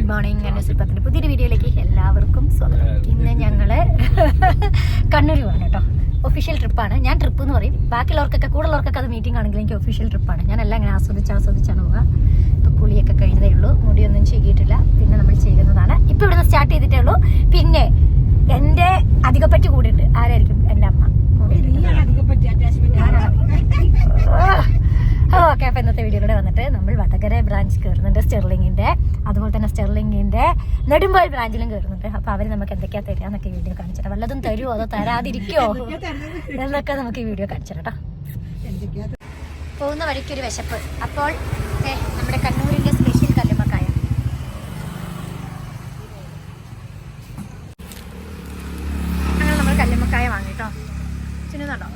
Good morning എന്നെ സുൽപ്പത്തിന്റെ പുതിയൊരു വീഡിയോയിലേക്ക് എല്ലാവർക്കും സ്വാഗതം ഇന്ന് ഞങ്ങൾ കണ്ണൂർ പോകണം കേട്ടോ ഒഫീഷ്യൽ ട്രിപ്പാണ് ഞാൻ ട്രിപ്പ് എന്ന് പറയും ബാക്കിയുള്ളവർക്കൊക്കെ കൂടുതലുള്ളവർക്കൊക്കെ അത് മീറ്റിംഗ് ആണെങ്കിലും എനിക്ക് ഒഫീഷ്യൽ ട്രിപ്പാണ് ഞാൻ എല്ലാം അങ്ങനെ ആസ്വദിച്ച് ആസ്വദിച്ചാണ് പോവുക ഇപ്പൊ കുളിയൊക്കെ കഴിഞ്ഞതേ ഉള്ളൂ മുടിയൊന്നും ചെയ്തിട്ടില്ല പിന്നെ നമ്മൾ ചെയ്യുന്നതാണ് ഇപ്പൊ ഇവിടുന്ന് സ്റ്റാർട്ട് ചെയ്തിട്ടേ ഉള്ളൂ പിന്നെ എന്റെ അധികപ്പറ്റി കൂടിയിട്ട് ആരായിരിക്കും എന്റെ അമ്മ ഓക്കെ അപ്പൊ ഇന്നത്തെ വീഡിയോയിലൂടെ വന്നിട്ട് നമ്മൾ വടകര ബ്രാഞ്ച് കയറുന്നുണ്ട് സ്റ്റെർലിങ്ങിന്റെ അതുപോലെ തന്നെ സ്റ്റെർലിങ്ങിന്റെ നെടുമ്പോൾ ബ്രാഞ്ചിലും കയറുന്നുണ്ട് അപ്പൊ അവർ നമുക്ക് എന്തൊക്കെയാ തരിക എന്നൊക്കെ വീഡിയോ കാണിച്ചിട്ട് വല്ലതും തരുമോ അതോ തരാതിരിക്കോ എന്നൊക്കെ നമുക്ക് ഈ വീഡിയോ കാണിച്ചിട്ടോ പോകുന്ന വഴിക്കൊരു വിശപ്പ്. അപ്പോൾ നമ്മുടെ കണ്ണൂരിന്റെ സ്പെഷ്യൽ കല്ലുമ്മക്കായ. അങ്ങനെ നമ്മൾ കല്ലുമ്മക്കായ വാങ്ങിട്ടോ. ചിന്നുന്നുണ്ടോ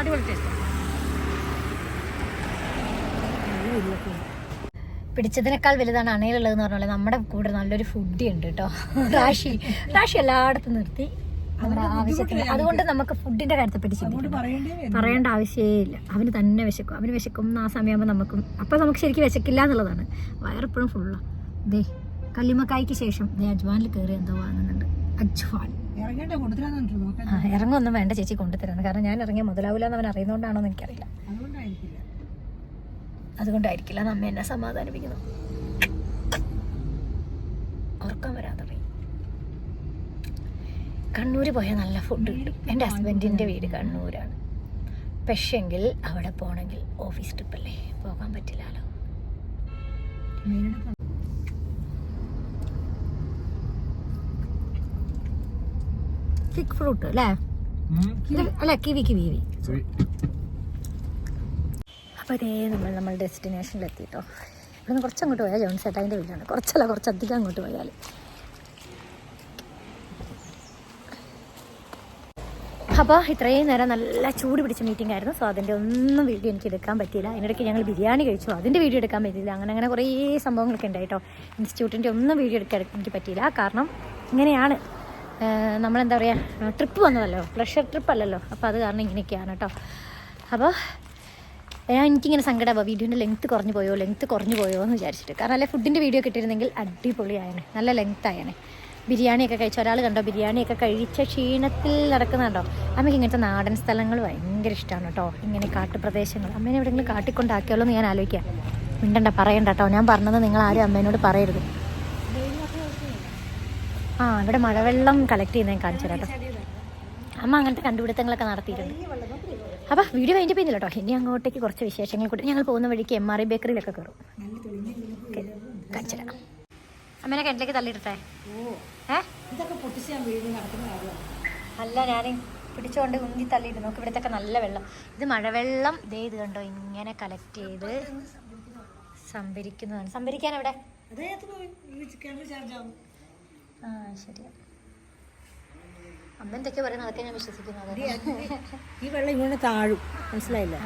അടിപൊളി ടേസ്റ്റ് പിടിച്ചതിനേക്കാൾ വലുതാണ് അണയിലുള്ളതെന്ന് പറഞ്ഞാൽ നമ്മുടെ കൂടെ നല്ലൊരു ഫുഡി ഉണ്ട് കേട്ടോ റാഷി. റാഷി എല്ലായിടത്തും നിർത്തി. നമ്മുടെ ആവശ്യത്തിന്. അതുകൊണ്ട് നമുക്ക് ഫുഡിന്റെ കാര്യത്തെ പിടിച്ചില്ല പറയേണ്ട ആവശ്യമേ ഇല്ല അവന് തന്നെ വിശക്കും. അവന് വിശക്കും ആ സമയമാകുമ്പോൾ നമുക്കും. അപ്പൊ നമുക്ക് ശരിക്കും വിശക്കില്ല എന്നുള്ളതാണ്. വയറെപ്പോഴും ഫുള്ളാണ് ദേ കല്ലിമക്കായ്ക്ക് ശേഷം ദേ അജ്വാനിൽ കയറി എന്തോ വാങ്ങുന്നുണ്ട്. അജ്വാൻ. ആ ഇറങ്ങൊന്നും വേണ്ട ചേച്ചി കൊണ്ടുതരാന്ന്. കാരണം ഞാൻ ഇറങ്ങിയ മുതലാവില്ല എന്ന് അവൻ അറിയുന്നതുകൊണ്ടാണോ എന്ന് എനിക്കറിയില്ല അതുകൊണ്ടായിരിക്കില്ല അമ്മ എന്നെ സമാധാനിപ്പിക്കുന്നു ഉറക്കം വരാൻ തുടങ്ങി കണ്ണൂര് പോയാൽ നല്ല ഫുഡ് കിട്ടും. എന്റെ ഹസ്ബൻഡിന്റെ വീട് കണ്ണൂരാണ്. പക്ഷെങ്കിൽ അവിടെ പോണെങ്കിൽ ഓഫീസ് ട്രിപ്പല്ലേ പോകാൻ പറ്റില്ലല്ലോ ഫ്രൂട്ട് അല്ലേ? അല്ല കിവി കിവി കിവി അപ്പോൾ ഇതേ നമ്മൾ നമ്മൾ ഡെസ്റ്റിനേഷനിലെത്തിയിട്ടോ ഇവിടെ നിന്ന് കുറച്ചങ്ങോട്ട് പോയാൽ ജോൺ ചേട്ടായിന്റെ വീടാണ്. കുറച്ചല്ല കുറച്ചധികം അങ്ങോട്ട് പോയാൽ. അപ്പോൾ ഇത്രയും നേരം നല്ല ചൂട് പിടിച്ച മീറ്റിംഗ് ആയിരുന്നു. സോ അതിന്റെ ഒന്നും വീഡിയോ എനിക്ക് എടുക്കാൻ പറ്റിയില്ല. അതിനിടയ്ക്ക് ഞങ്ങൾ ബിരിയാണി കഴിച്ചു. അതിന്റെ വീഡിയോ എടുക്കാൻ പറ്റിയില്ല. അങ്ങനെ അങ്ങനെ കുറേ സംഭവങ്ങളൊക്കെ ഉണ്ടായിട്ടോ. ഇൻസ്റ്റിറ്റ്യൂട്ടിന്റെ ഒന്നും വീഡിയോ എടുക്കാൻ എനിക്ക് പറ്റിയില്ല. കാരണം ഇങ്ങനെയാണ്. നമ്മളെന്താ പറയുക ട്രിപ്പ് വന്നതല്ലോ. പ്ലഷർ ട്രിപ്പ് അല്ലല്ലോ. അപ്പോൾ അത് കാരണം ഇങ്ങനെയൊക്കെയാണ് കേട്ടോ. അപ്പോൾ എനിക്കിങ്ങനെ സങ്കടമാവുക വീഡിയോന്റെ ലെങ്ത്ത് കുറഞ്ഞു പോയോ? ലെങ്ത്ത് കുറഞ്ഞു പോയോ? എന്ന് വിചാരിച്ചിട്ട്. കാരണം അല്ലെ ഫുഡിന്റെ വീഡിയോ കിട്ടിയിരുന്നെങ്കിൽ അടിപൊളിയായനെ നല്ല ലെങ്ത് ആയനെ. ബിരിയാണിയൊക്കെ കഴിച്ച ഒരാൾ കണ്ടോ? ബിരിയാണിയൊക്കെ കഴിച്ച ക്ഷീണത്തിൽ നടക്കുന്നുണ്ടോ അമ്മയ്ക്ക് ഇങ്ങനത്തെ നാടൻ സ്ഥലങ്ങൾ ഭയങ്കര ഇഷ്ടമാണ് കേട്ടോ. ഇങ്ങനെ കാട്ടുപ്രദേശങ്ങൾ. അമ്മേനെ എവിടെയെങ്കിലും കാട്ടിക്കൊണ്ടാക്കിയാലോ എന്ന് ഞാൻ ആലോചിക്കാം. മിണ്ടണ്ട പറയണ്ട കേട്ടോ. ഞാൻ പറഞ്ഞത് നിങ്ങൾ ആരും അമ്മേനോട് പറയരുത്. ആ ഇവിടെ മഴവെള്ളം കളക്ട് ചെയ്യുന്നത് ഞാൻ കാണിച്ചു കേട്ടോ. അമ്മ അങ്ങനത്തെ കണ്ടുപിടുത്തങ്ങളൊക്കെ നടത്തിയിട്ടുണ്ട്. അപ്പം വീഡിയോ കഴിഞ്ഞ് പോയില്ല കേട്ടോ. ഇനി അങ്ങോട്ടേക്ക് കുറച്ച് വിശേഷങ്ങൾ കൂടി. ഞങ്ങൾ പോകുന്ന വഴിക്ക് എം ആർ ഐ ബേക്കറിയിലൊക്കെ കയറും ഓക്കെ, കാണിച്ചു തരാം അമ്മേനെ കിണറ്റിലേക്ക് തള്ളിയിട്ടെ അല്ല ഞാൻ പിടിച്ചോണ്ട് ഉന്തി തള്ളിയിട്ട് നോക്ക് ഇവിടത്തൊക്കെ നല്ല വെള്ളം. ഇത് മഴവെള്ളം. ദേ ഇത് കണ്ടോ ഇങ്ങനെ കളക്ട് ചെയ്ത് സംഭരിക്കുന്നതാണ്. സംഭരിക്കാൻ എവിടെ ആ ശരി അമ്മ എന്തൊക്കെ പറയുന്നത് അതൊക്കെ ഞാൻ വിശ്വസിക്കുന്നത് ഈ വെള്ളം ഇങ്ങനെ താഴും. മനസ്സിലായില്ല?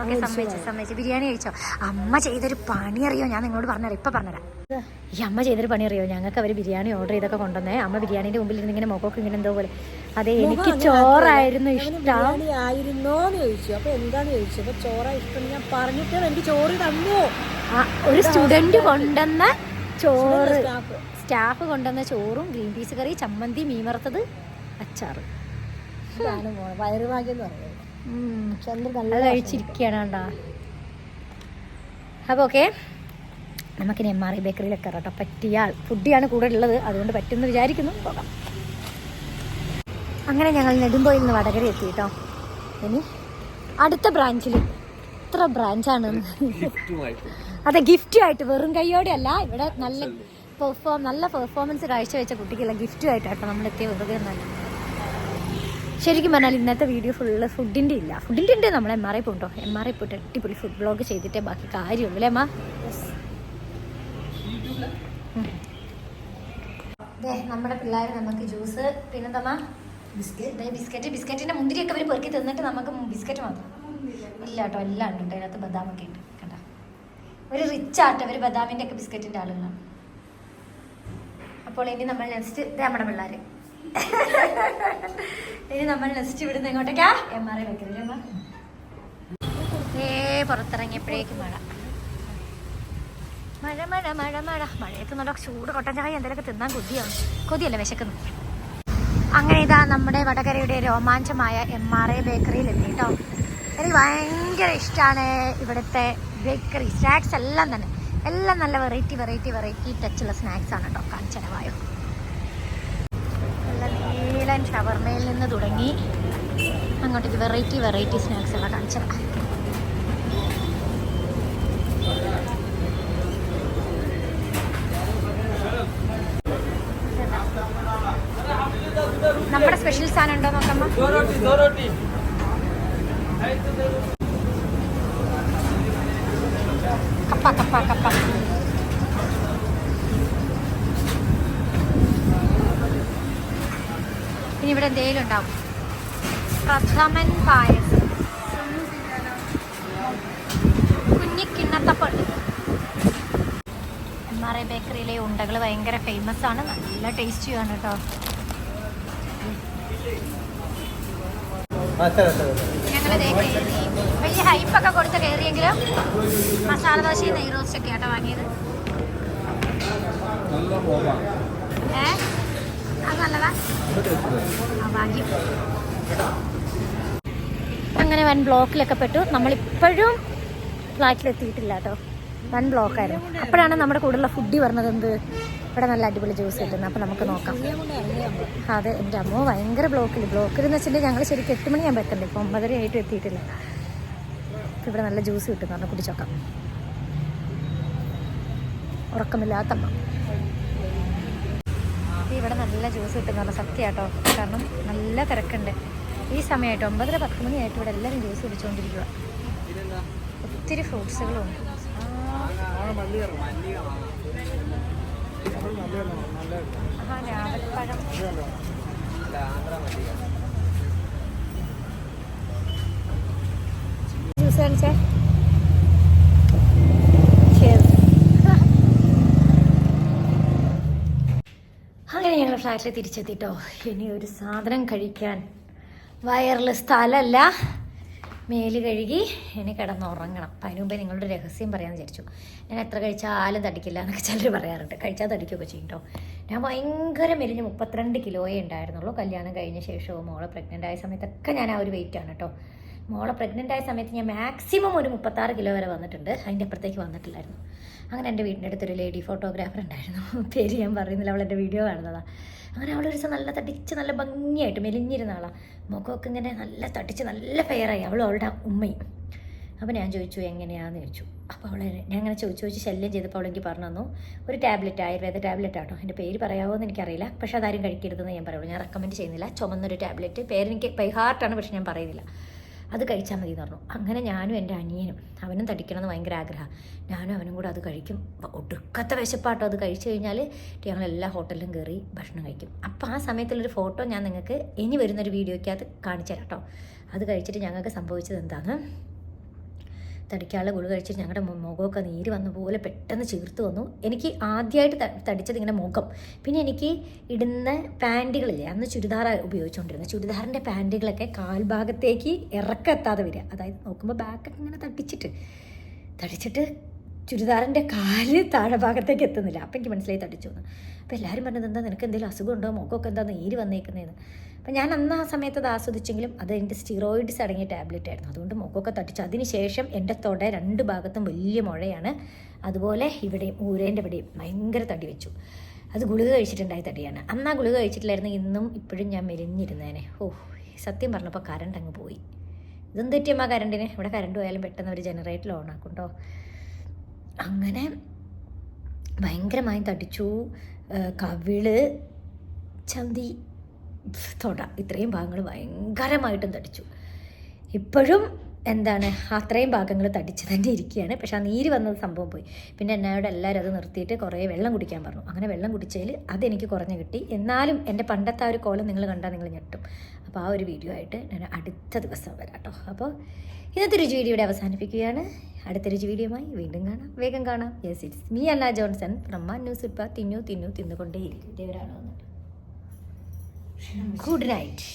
ഓക്കെ സമ്മതിച്ചു സമ്മതിച്ചു. ബിരിയാണി കഴിച്ചോ? അമ്മ ചെയ്തൊരു പണി അറിയോ? ഞാൻ നിങ്ങളോട് പറഞ്ഞുതരാം ഇപ്പൊ പറഞ്ഞുതരാം. ഈ അമ്മ ചെയ്തൊരു പണി അറിയോ? ഞങ്ങൾക്ക് അവർ ബിരിയാണി ഓർഡർ ചെയ്തൊക്കെ കൊണ്ടുവന്നേ. അമ്മ ബിരിയാണിന്റെ മുമ്പിൽ ഇരുന്ന് ഇങ്ങനെ മുഖമൊക്കെ ഇങ്ങനെ എന്തോ പോലെ. അതെ എനിക്ക് ചോറായിരുന്നു ഇഷ്ടം. ആയിരുന്നോന്ന് ചോദിച്ചു. അപ്പൊ എന്താന്ന് ചോദിച്ചു? അപ്പൊ ചോറ ഇഷ്ടം ഞാൻ പറഞ്ഞിട്ട് എനിക്ക് ചോറ് തന്നു. ഒരു സ്റ്റുഡന്റ് കൊണ്ടുവന്ന ചോറ്. സ്റ്റാഫ്. സ്റ്റാഫ് കൊണ്ടുവന്ന ചോറും ഗ്രീൻ പീസ് കറി ചമ്മന്തി മീൻ വറുത്തത് അച്ചാറ്. ഇതാണ് മോളെ. വയറുഭാഗ്യം എന്ന് പറയുന്നത്. ഉം. ചന്ദ്രൻ അത് നല്ല കഴിച്ചിരിക്കുകയാണ് കണ്ടാ. അപ്പോൾ ഓക്കെ നമുക്കിനി എം ആർ ഐ ബേക്കറിയിലൊക്കെ കേട്ടോ പറ്റിയാൽ ഫുഡിയാണ് കൂടെ ഉള്ളത്. അതുകൊണ്ട് പറ്റുമെന്ന് വിചാരിക്കുന്നു. പോകാം. അങ്ങനെ ഞങ്ങൾ നെടുമ്പോയിൽ നിന്ന് വടകര എത്തി കേട്ടോ. ഇനി അടുത്ത ബ്രാഞ്ചിൽ എത്ര ബ്രാഞ്ചാണ് അതെ ഗിഫ്റ്റുമായിട്ട്. വെറും കൈയോടെ അല്ല. ഇവിടെ നല്ല പെർഫോം നല്ല പെർഫോമൻസ് കാഴ്ചവെച്ച കുട്ടിക്കുള്ള ഗിഫ്റ്റുമായിട്ടാട്ടോ നമ്മൾ എത്തിയ വെറുതെ ഒന്നല്ല ശരിക്കും പറഞ്ഞാൽ ഇന്നത്തെ വീഡിയോ ഫുള്ള് ഫുഡിന്റെ ഇല്ല. ഫുഡിന്റെ ഉണ്ട് നമ്മൾ എം ആർ ഐ പോകണ്ടോ എം ആർ ഐ പോയിട്ട് അടിപൊളി ഫുഡ് ബ്ലോഗ് ചെയ്തിട്ടേ ബാക്കി കാര്യമുള്ളൂ അല്ലേ അമ്മ? നമ്മുടെ പിള്ളേർ നമുക്ക് ജ്യൂസ് പിന്നെന്താ ബിസ്ക്കറ്റ്. ബിസ്ക്കറ്റ്. ബിസ്ക്കറ്റിന്റെ മുന്തിരിയൊക്കെ അവർ പെറുക്കി തന്നിട്ട് നമുക്ക് ബിസ്ക്കറ്റ് മാത്രം. ഇല്ല കേട്ടോ എല്ലാം ഉണ്ട്. കേട്ടോ അതിനകത്ത് ബദാമൊക്കെ ഉണ്ട്. കണ്ട? ഒരു റിച്ച് ആട്ടോ അവർ ബദാമിന്റെ ഒക്കെ ബിസ്ക്കറ്റിന്റെ ആളുകളാണ്. അപ്പോൾ ഇനി നമ്മൾ നെക്സ്റ്റ് നമ്മുടെ പിള്ളേർ ഇനി നമ്മൾ നെക്സ്റ്റ് ഇവിടുന്ന് എങ്ങോട്ടേക്കാ? എം ആർ ഐ വെക്കരുത് പുറത്തിറങ്ങിയപ്പോഴേക്കും മഴ. മഴ മഴ മഴ മഴ. മഴയത്ത് നല്ല ചൂട് കൊട്ടൻ ചായ എന്തെങ്കിലുമൊക്കെ തിന്നാൻ കൊതിയാണ് കൊതിയല്ല വിശക്കുന്നു. അങ്ങനെ ഇതാ നമ്മുടെ വടകരയുടെ രോമാഞ്ചമായ എം ആർ എ ബേക്കറിയിൽ എത്തി കേട്ടോ എനിക്ക് ഭയങ്കര ഇഷ്ടമാണ് ഇവിടുത്തെ ബേക്കറി. സ്നാക്സ് എല്ലാം തന്നെ. എല്ലാം നല്ല വെറൈറ്റി വെറൈറ്റി വെറൈറ്റി ടച്ചുള്ള സ്നാക്സ് ആണ് കേട്ടോ. കാണിച്ചനവായോ നല്ല മസാല ആൻഡ് ഷവർമയിൽ നിന്ന് തുടങ്ങി. അങ്ങോട്ടേക്ക് വെറൈറ്റി വെറൈറ്റി സ്നാക്സ് ഉള്ള കാണിച്ച നമ്മുടെ സ്പെഷ്യൽ സാധനം ഉണ്ടോ നോക്കമ്മോട്ടി കപ്പ കപ്പ കപ്പ. ഇവിടെ എന്തെങ്കിലും ഉണ്ടാവും. പ്രഥമൻ പായസം. കുഞ്ഞിക്കിണ്ണത്തപ്പൾ എം ആർ ഐ ബേക്കറിയിലെ ഉണ്ടകൾ ഭയങ്കര ഫേമസ് ആണ്. നല്ല ടേസ്റ്റിയാണ് കേട്ടോ വലിയ ഹൈപ്പൊക്കെ കൊടുത്ത് കയറിയെങ്കിലും മസാല ദോശ നെയ്റോസ്റ്റ് ഒക്കെ ആട്ടോ വാങ്ങിയത്. ഏഹ് അങ്ങനെ വൻ ബ്ലോക്കിലൊക്കെ പെട്ടു. നമ്മളിപ്പോഴും ഫ്ലാറ്റിലെത്തിയിട്ടില്ല കേട്ടോ. വൻ ബ്ലോക്കായിരുന്നു. അപ്പോഴാണ് നമ്മുടെ കൂടെയുള്ള ഫുഡി പറഞ്ഞത് എന്ത്? ഇവിടെ നല്ല അടിപൊളി ജ്യൂസ് കിട്ടുന്നത് അപ്പം നമുക്ക് നോക്കാം. അതെ എന്റെ അമ്മ ഭയങ്കര ബ്ലോക്കിൽ ബ്ലോക്കിൽ എന്ന് വെച്ചിട്ടുണ്ടെങ്കിൽ ഞങ്ങൾ ശരിക്കും എട്ട് മണിയാകുമ്പോൾ എത്തണ്ടേ? ഇപ്പോൾ ഒമ്പതര ആയിട്ടും എത്തിയിട്ടില്ല. അപ്പം ഇവിടെ നല്ല ജ്യൂസ് കിട്ടുന്നു. പറഞ്ഞാൽ കുടിച്ചോക്കാം ഉറക്കമില്ലാത്ത അമ്മ. നല്ല ജ്യൂസ് കിട്ടുന്ന പറഞ്ഞാൽ സത്യമാട്ടോ. കാരണം നല്ല തിരക്കുണ്ട്. ഈ സമയമായിട്ട് ഒമ്പതര പത്ത് മണിയായിട്ട് ഇവിടെ എല്ലാവരും ജ്യൂസ് കുടിച്ചുകൊണ്ടിരിക്കുക ഒത്തിരി ഫ്രൂട്ട്സുകളും രാവിൽപ്പഴം ജ്യൂസ് കാണിച്ചേ Cheers. അങ്ങനെ ഞങ്ങൾ ഫ്ലാറ്റിൽ തിരിച്ചെത്തിട്ടോ. ഇനി ഒരു സാധനം കഴിക്കാൻ. വയറിൽ സ്ഥലമല്ല മേൽ കഴുകി ഇനി കിടന്നുറങ്ങണം. അപ്പം അതിന് മുമ്പേ നിങ്ങളുടെ രഹസ്യം പറയാമെന്ന് വിചാരിച്ചു. ഞാൻ എത്ര കഴിച്ചാലും തടിക്കില്ല എന്നൊക്കെ ചിലർ പറയാറുണ്ട്. കഴിച്ചാൽ തടിക്കുകയൊക്കെ ചെയ്യും കേട്ടോ ഞാൻ ഭയങ്കര മെലിഞ്ഞ് മുപ്പത്തിരണ്ട് കിലോയേ ഉണ്ടായിരുന്നുള്ളൂ. കല്യാണം കഴിഞ്ഞ ശേഷവും മോളെ പ്രഗ്നന്റ് ആയ സമയത്തൊക്കെ ഞാൻ ആ ഒരു വെയിറ്റാണ് കേട്ടോ മോളെ പ്രഗ്നന്റ് ആയ സമയത്ത് ഞാൻ മാക്സിമം ഒരു മുപ്പത്താറ് കിലോ വരെ വന്നിട്ടുണ്ട്. അതിന്റെ അപ്പുറത്തേക്ക് വന്നിട്ടില്ലായിരുന്നു. അങ്ങനെ എന്റെ വീടിന്റെ അടുത്തൊരു ലേഡി ഫോട്ടോഗ്രാഫർ ഉണ്ടായിരുന്നു. പേര് ഞാൻ പറയുന്നില്ല അവൾ എന്റെ വീഡിയോ കാണുന്നതാണ് അങ്ങനെ അവളൊരു ദിവസം നല്ല തടിച്ച് നല്ല ഭംഗിയായിട്ട് മെലിഞ്ഞിരുന്ന ആളാണ് മുഖമൊക്കെ ഇങ്ങനെ നല്ല തടിച്ച് നല്ല ഫെയറായി അവൾ അവളുടെ ഉമ്മയും. അപ്പോൾ ഞാൻ ചോദിച്ചു എങ്ങനെയാണെന്ന് ചോദിച്ചു. അപ്പോൾ അവൾ ഞാൻ അങ്ങനെ ചോദിച്ചു ചോദിച്ച് ശല്യം ചെയ്തപ്പോൾ അവളെനിക്ക് പറഞ്ഞു തന്നു. ഒരു ടാബ്ലറ്റ് ആയുർവേദ ടാബ്ലറ്റ് ആട്ടോ. എന്റെ പേര് പറയാമോ എന്ന് എനിക്കറിയില്ല. പക്ഷേ അതാരും കഴിക്കരുതെന്ന് ഞാൻ പറയുള്ളൂ. ഞാൻ റെക്കമെൻഡ് ചെയ്യുന്നില്ല. ചുമന്നൊരു ടാബ്ലറ്റ് പേരെനിക്ക് ബൈ ഹാർട്ടാണ് പക്ഷെ ഞാൻ പറയുന്നില്ല. അത് കഴിച്ചാൽ മതി എന്ന് പറഞ്ഞു. അങ്ങനെ ഞാനും എന്റെ അനിയനും അവനും തടിക്കണമെന്ന് ഭയങ്കര ആഗ്രഹം. ഞാനും അവനും കൂടെ അത് കഴിക്കും. ഒടുക്കത്തെ വിശപ്പാട്ടോ. അത് കഴിച്ചു കഴിഞ്ഞാൽ ഞങ്ങൾ എല്ലാ ഹോട്ടലിലും കയറി ഭക്ഷണം കഴിക്കും. അപ്പോൾ ആ സമയത്തുള്ളൊരു ഫോട്ടോ ഞാൻ നിങ്ങൾക്ക് ഇനി വരുന്നൊരു വീഡിയോയ്ക്ക് അത് കാണിച്ചു തരാം കേട്ടോ. അത് കഴിച്ചിട്ട് ഞങ്ങൾക്ക് സംഭവിച്ചത് എന്താണ് തടിക്കാനുള്ള ഗുളി കഴിച്ചിട്ട് ഞങ്ങളുടെ മുഖമൊക്കെ നീര് വന്ന പോലെ പെട്ടെന്ന് ചീർത്ത് വന്നു. എനിക്ക് ആദ്യമായിട്ട് തടിച്ചത് ഇങ്ങനെ മുഖം. പിന്നെ എനിക്ക് ഇടുന്ന പാന്റുകളില്ലേ അന്ന് ചുരിദാർ ഉപയോഗിച്ചുകൊണ്ടിരുന്നത് ചുരിദാറിന്റെ പാന്റുകളൊക്കെ കാൽഭാഗത്തേക്ക് ഇറക്കെത്താതെ വരിക. അതായത് നോക്കുമ്പോൾ ബാക്കൊക്കെ ഇങ്ങനെ തടിച്ചിട്ട് തടിച്ചിട്ട് ചുരിദാറിന്റെ കാൽ താഴെ ഭാഗത്തേക്ക് എത്തുന്നില്ല. അപ്പം എനിക്ക് മനസ്സിലായി തടിച്ചു എന്ന്. അപ്പോൾ എല്ലാവരും പറഞ്ഞത് എന്താ നിനക്ക് എന്തെങ്കിലും അസുഖമുണ്ടോ? മുഖമൊക്കെ എന്താ നീര് വന്നേക്കുന്നതെന്ന് അപ്പം ഞാൻ അന്ന് ആ സമയത്ത് അത് ആസ്വദിച്ചെങ്കിലും അത് എന്റെ സ്റ്റിറോയിഡ്സ് അടങ്ങിയ ടാബ്ലറ്റ് ആയിരുന്നു. അതുകൊണ്ട് മുഖമൊക്കെ തട്ടിച്ചു അതിന് ശേഷം എന്റെ തൊട രണ്ട് ഭാഗത്തും വലിയ മുഴയാണ്. അതുപോലെ ഇവിടെയും ഊരേന്റെ ഇവിടെയും ഭയങ്കര തടി വെച്ചു. അത് ഗുളിക കഴിച്ചിട്ടുണ്ടായ തടിയാണ്. അന്ന് ആ ഗുളിക കഴിച്ചിട്ടില്ലായിരുന്നു. ഇന്നും ഇപ്പോഴും ഞാൻ മെലിഞ്ഞിരുന്നേനെ. ഓ സത്യം പറഞ്ഞപ്പോൾ കറണ്ട് അങ്ങ് പോയി. ഇതെന്ത് പറ്റിയമ്മ കറണ്ടിന് ഇവിടെ കറണ്ട് പോയാലും പെട്ടെന്ന് ഒരു ജനറേറ്റർ ഓൺ ആക്കും കേട്ടോ അങ്ങനെ ഭയങ്കരമായി തടിച്ചു കവിൾ ചന്തി തൊട ഇത്രയും ഭാഗങ്ങൾ ഭയങ്കരമായിട്ടും തടിച്ചു. ഇപ്പോഴും എന്താണ് അത്രയും ഭാഗങ്ങൾ തടിച്ച് തന്നെ ഇരിക്കുകയാണ്. പക്ഷെ ആ നീര് വന്നത് സംഭവം പോയി. പിന്നെ എന്നോട് എല്ലാവരും അത് നിർത്തിയിട്ട് കുറേ വെള്ളം കുടിക്കാൻ പറഞ്ഞു. അങ്ങനെ വെള്ളം കുടിച്ചതിൽ അതെനിക്ക് കുറഞ്ഞ് കിട്ടി. എന്നാലും എന്റെ പണ്ടത്തെ ആ ഒരു കോലം നിങ്ങൾ കണ്ടാൽ നിങ്ങൾ ഞെട്ടും. അപ്പോൾ ആ ഒരു വീഡിയോ ആയിട്ട് ഞാൻ അടുത്ത ദിവസം വരാം കേട്ടോ. അപ്പോൾ ഇന്നത്തെ രുചി വീഡിയോ ഇവിടെ അവസാനിപ്പിക്കുകയാണ്. അടുത്ത രുചി വീഡിയോയുമായി വീണ്ടും കാണാം. വേഗം കാണാം. Yes it's me Anna Johnson from news ഇപ്പ തിന്നു തിന്നു തിന്നുകൊണ്ടേയിരിക്കും. ഇതേവരാണോ ഗുഡ് നൈറ്റ്